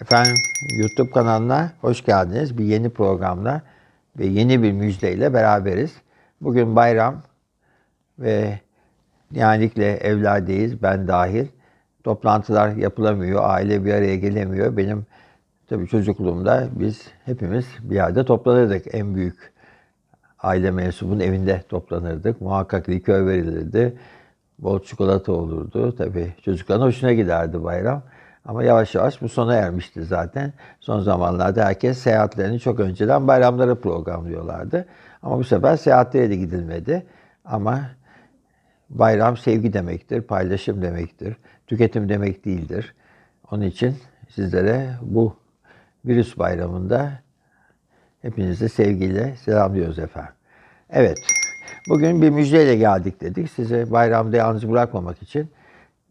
Efendim YouTube kanalına hoş geldiniz. Bir yeni programla ve yeni bir müjdeyle beraberiz. Bugün bayram ve genellikle evlerdeyiz, ben dahil. Toplantılar yapılamıyor, aile bir araya gelemiyor. Benim tabii çocukluğumda biz hepimiz bir yerde toplanırdık. En büyük aile mensubunun evinde toplanırdık. Muhakkak likör verilirdi. Bol çikolata olurdu. Tabii çocukların hoşuna giderdi bayram. Ama yavaş yavaş bu sona ermişti zaten. Son zamanlarda herkes seyahatlerini çok önceden bayramlara programlıyorlardı. Ama bu sefer seyahatlere de gidilmedi. Ama bayram sevgi demektir, paylaşım demektir, tüketim demek değildir. Onun için sizlere bu virüs bayramında hepinizi sevgiyle selamlıyoruz efendim. Evet, bugün bir müjdeyle geldik dedik. Sizi bayramda yalnız bırakmamak için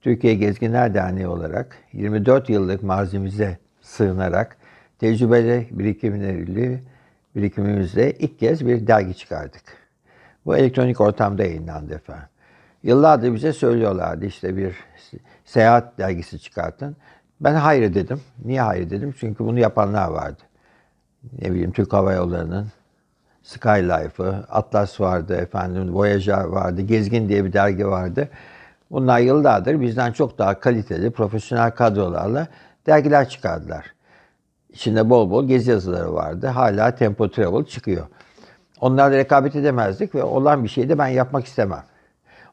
Türkiye Gezginler Derneği olarak 24 yıllık mazimize sığınarak tecrübeli birikimleriyle birikimimizle ilk kez bir dergi çıkardık. Bu elektronik ortamda yayınlandı efendim. Yıllardır bize söylüyorlardı işte bir seyahat dergisi çıkartın. Ben hayır dedim. Niye hayır dedim? Çünkü bunu yapanlar vardı. Ne bileyim Türk Hava Yolları'nın Skylife'ı, Atlas vardı efendim, Voyager vardı, Gezgin diye bir dergi vardı. Bunlar yıllardır bizden çok daha kaliteli, profesyonel kadrolarla dergiler çıkardılar. İçinde bol bol gezi yazıları vardı. Hala Tempo Travel çıkıyor. Onlarla rekabet edemezdik ve olan bir şeyi de ben yapmak istemem.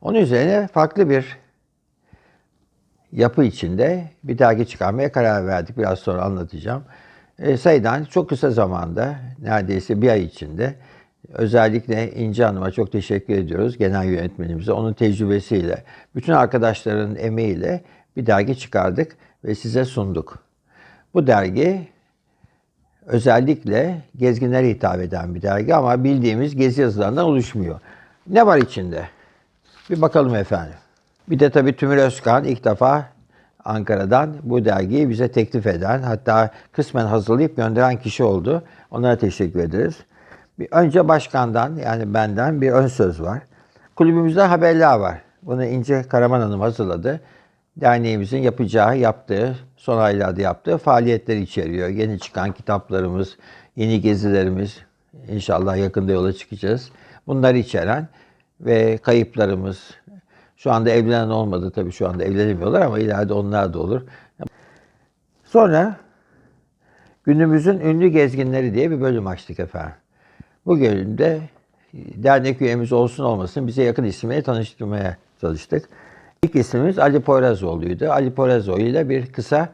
Onun üzerine farklı bir yapı içinde bir dergi çıkarmaya karar verdik. Biraz sonra anlatacağım. E, sayıdan çok kısa zamanda, neredeyse bir ay içinde özellikle İnci Hanım'a çok teşekkür ediyoruz. Genel yönetmenimize. Onun tecrübesiyle, bütün arkadaşların emeğiyle bir dergi çıkardık ve size sunduk. Bu dergi özellikle gezginlere hitap eden bir dergi ama bildiğimiz gezi yazılarından oluşmuyor. Ne var içinde? Bir bakalım efendim. Bir de tabii Tümür Özkan ilk defa Ankara'dan bu dergiyi bize teklif eden, hatta kısmen hazırlayıp gönderen kişi oldu. Onlara teşekkür ederiz. Bir önce başkandan yani benden bir ön söz var. Kulübümüzde haberler var. Bunu İnce Karaman Hanım hazırladı. Derneğimizin yapacağı, yaptığı, son aylarda yaptığı faaliyetleri içeriyor. Yeni çıkan kitaplarımız, yeni gezilerimiz, inşallah yakında yola çıkacağız. Bunları içeren ve kayıplarımız, şu anda evlenen olmadı tabii şu anda evlenemiyorlar ama ileride onlar da olur. Sonra günümüzün ünlü gezginleri diye bir bölüm açtık efendim. Bu bölümde dernek üyemiz olsun olmasın bize yakın isimleri tanıştırmaya çalıştık. İlk ismimiz Ali Poyrazoğlu'ydu. Ali Poyrazoğlu ile bir kısa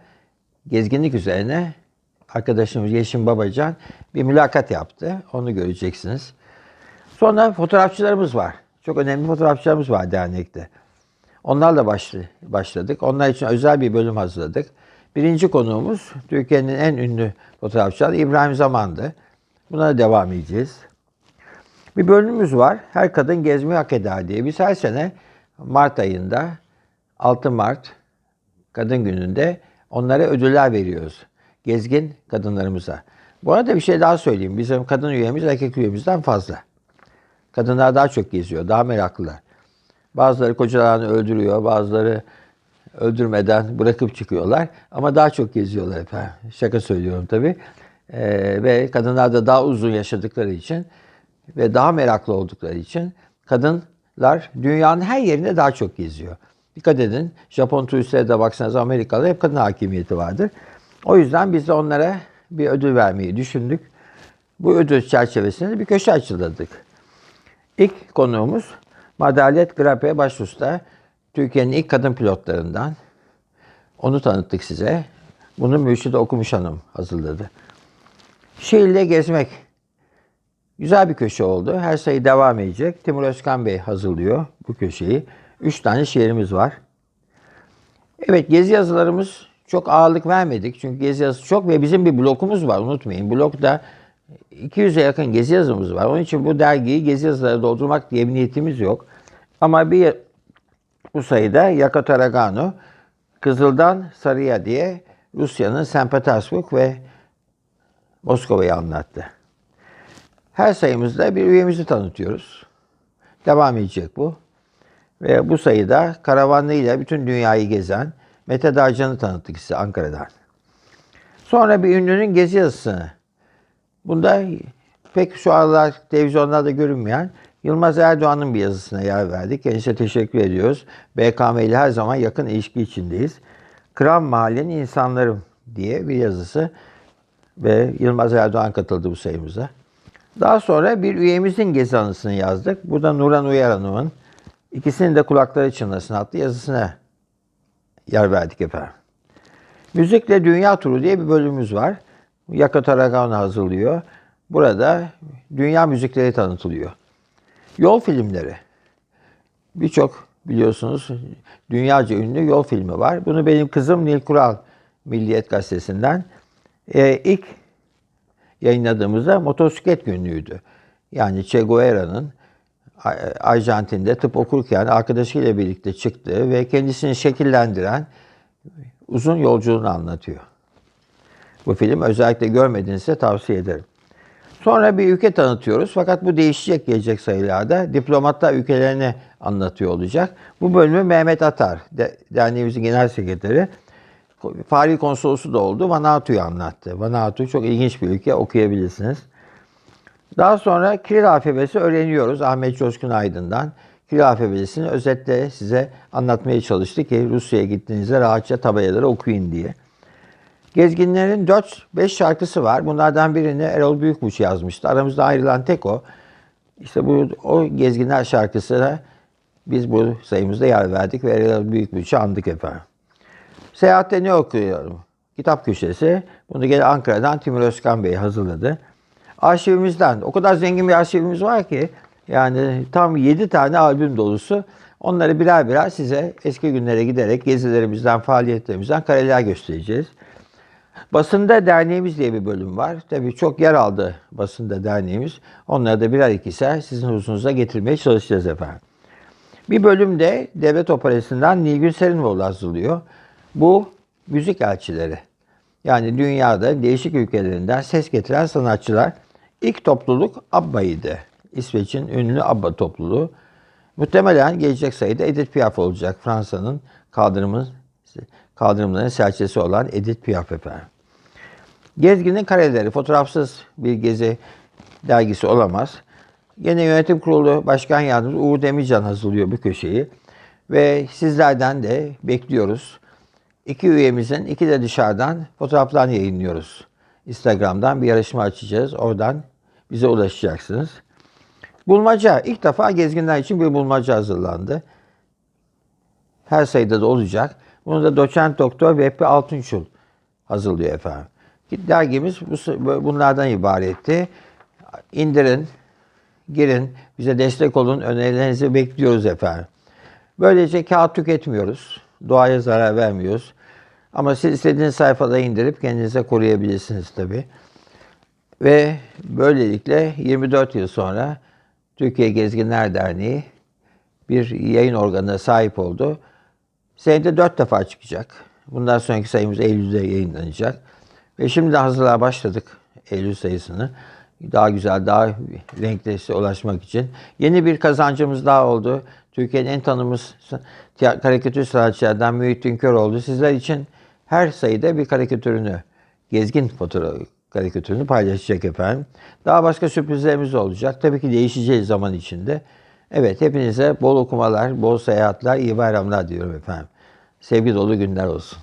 gezginlik üzerine arkadaşımız Yeşim Babacan bir mülakat yaptı. Onu göreceksiniz. Sonra fotoğrafçılarımız var. Çok önemli fotoğrafçılarımız var dernekte. Onlarla başladık. Onlar için özel bir bölüm hazırladık. Birinci konuğumuz Türkiye'nin en ünlü fotoğrafçıları İbrahim Zaman'dı. Buna devam edeceğiz. Bir bölümümüz var. Her kadın gezmeyi hak eder diye. Biz her sene Mart ayında 6 Mart Kadın Günü'nde onlara ödüller veriyoruz. Gezgin kadınlarımıza. Bu arada bir şey daha söyleyeyim. Bizim kadın üyemiz erkek üyemizden fazla. Kadınlar daha çok geziyor, daha meraklılar. Bazıları kocalarını öldürüyor, bazıları öldürmeden bırakıp çıkıyorlar. Ama daha çok geziyorlar efendim. Şaka söylüyorum tabii. Ee, ve kadınlar da daha uzun yaşadıkları için ve daha meraklı oldukları için kadınlar dünyanın her yerinde daha çok geziyor. Dikkat edin, Japon turistlere de baksanız Amerikalı hep kadın hakimiyeti vardır. O yüzden biz de onlara bir ödül vermeyi düşündük. Bu ödül çerçevesinde bir köşe açıladık. İlk konuğumuz Madalet Grape Başusta. Türkiye'nin ilk kadın pilotlarından. Onu tanıttık size. Bunu Mürşide Okumuş Hanım hazırladı. Şehirle gezmek. Güzel bir köşe oldu. Her sayı devam edecek. Timur Özkan Bey hazırlıyor bu köşeyi. Üç tane şiirimiz var. Evet gezi yazılarımız çok ağırlık vermedik. Çünkü gezi yazısı çok ve bizim bir blokumuz var unutmayın. Blokta 200'e yakın gezi yazımız var. Onun için bu dergiyi gezi yazıları doldurmak diye bir niyetimiz yok. Ama bir bu sayıda Yaka Taragano, Kızıl'dan Sarıya diye Rusya'nın St. Petersburg ve Moskova'yı anlattı. Her sayımızda bir üyemizi tanıtıyoruz. Devam edecek bu. Ve bu sayıda karavanıyla bütün dünyayı gezen Mete Darcan'ı tanıttık size Ankara'dan. Sonra bir ünlünün gezi yazısını. Bunda pek şu aralar televizyonlarda görünmeyen Yılmaz Erdoğan'ın bir yazısına yer verdik. Kendisine teşekkür ediyoruz. BKM ile her zaman yakın ilişki içindeyiz. Kram Mahallenin insanlarım diye bir yazısı ve Yılmaz Erdoğan katıldı bu sayımıza. Daha sonra bir üyemizin gezi anısını yazdık. Burada Nuran Uyar Hanım'ın ikisinin de kulakları çınlasın adlı yazısına yer verdik efendim. Müzikle Dünya Turu diye bir bölümümüz var. Yaka Taragan hazırlıyor. Burada dünya müzikleri tanıtılıyor. Yol filmleri. Birçok biliyorsunuz dünyaca ünlü yol filmi var. Bunu benim kızım Nil Kural Milliyet Gazetesi'nden e, ilk yayınladığımızda motosiklet günlüğüydü. Yani Che Guevara'nın Arjantin'de tıp okurken arkadaşıyla birlikte çıktığı ve kendisini şekillendiren uzun yolculuğunu anlatıyor. Bu film özellikle görmediğinizde tavsiye ederim. Sonra bir ülke tanıtıyoruz fakat bu değişecek gelecek sayılarda. Diplomatlar ülkelerini anlatıyor olacak. Bu bölümü Mehmet Atar, de- derneğimizin genel sekreteri, Fahri Konsolosu da oldu. Vanuatu'yu anlattı. Vanuatu çok ilginç bir ülke, okuyabilirsiniz. Daha sonra Kiril alfabesi öğreniyoruz Ahmet Coşkun Aydın'dan. Kiril alfabesini özetle size anlatmaya çalıştı ki Rusya'ya gittiğinizde rahatça tabelaları okuyun diye. Gezginlerin 4-5 şarkısı var. Bunlardan birini Erol Büyükbuç yazmıştı. Aramızda ayrılan tek o. İşte bu o Gezginler şarkısına biz bu sayımızda yer verdik ve Erol Büyükbuç'u andık efendim. Seyahatte ne okuyorum? Kitap köşesi. Bunu gene Ankara'dan Timur Özkan Bey hazırladı. Arşivimizden. O kadar zengin bir arşivimiz var ki yani tam 7 tane albüm dolusu. Onları birer birer size eski günlere giderek gezilerimizden, faaliyetlerimizden kareler göstereceğiz. Basında derneğimiz diye bir bölüm var. Tabii çok yer aldı basında derneğimiz. Onları da birer ikişer sizin huzurunuza getirmeye çalışacağız efendim. Bir bölümde devlet operasından Nilgün Serinoğlu hazırlıyor. Bu müzik elçileri. Yani dünyada değişik ülkelerinden ses getiren sanatçılar. İlk topluluk ABBA'ydı. İsveç'in ünlü ABBA topluluğu. Muhtemelen gelecek sayıda Edith Piaf olacak. Fransa'nın kaldırımın kaldırımların serçesi olan Edith Piaf efendim. Gezginin kareleri fotoğrafsız bir gezi dergisi olamaz. Gene yönetim kurulu başkan yardımcısı Uğur Demircan hazırlıyor bu köşeyi. Ve sizlerden de bekliyoruz. İki üyemizin iki de dışarıdan fotoğraflarını yayınlıyoruz. Instagram'dan bir yarışma açacağız. Oradan bize ulaşacaksınız. Bulmaca. ilk defa gezginler için bir bulmaca hazırlandı. Her sayıda da olacak. Bunu da doçent doktor Vehbi Altunçul hazırlıyor efendim. Dergimiz bu- bunlardan ibaretti. İndirin, girin, bize destek olun, önerilerinizi bekliyoruz efendim. Böylece kağıt tüketmiyoruz, doğaya zarar vermiyoruz. Ama siz istediğiniz sayfada indirip kendinize koruyabilirsiniz tabii. Ve böylelikle 24 yıl sonra Türkiye Gezginler Derneği bir yayın organına sahip oldu. Senede dört defa çıkacak. Bundan sonraki sayımız Eylül'de yayınlanacak. Ve şimdi de hazırlığa başladık Eylül sayısını. Daha güzel, daha renkli ulaşmak için. Yeni bir kazancımız daha oldu. Türkiye'nin en tanınmış tiya- karikatür sanatçılardan Mühittin Köroğlu. Sizler için her sayıda bir karikatürünü, gezgin fotoğraf karikatürünü paylaşacak efendim. Daha başka sürprizlerimiz olacak. Tabii ki değişeceği zaman içinde. Evet, hepinize bol okumalar, bol seyahatler, iyi bayramlar diyorum efendim. Sevgi dolu günler olsun.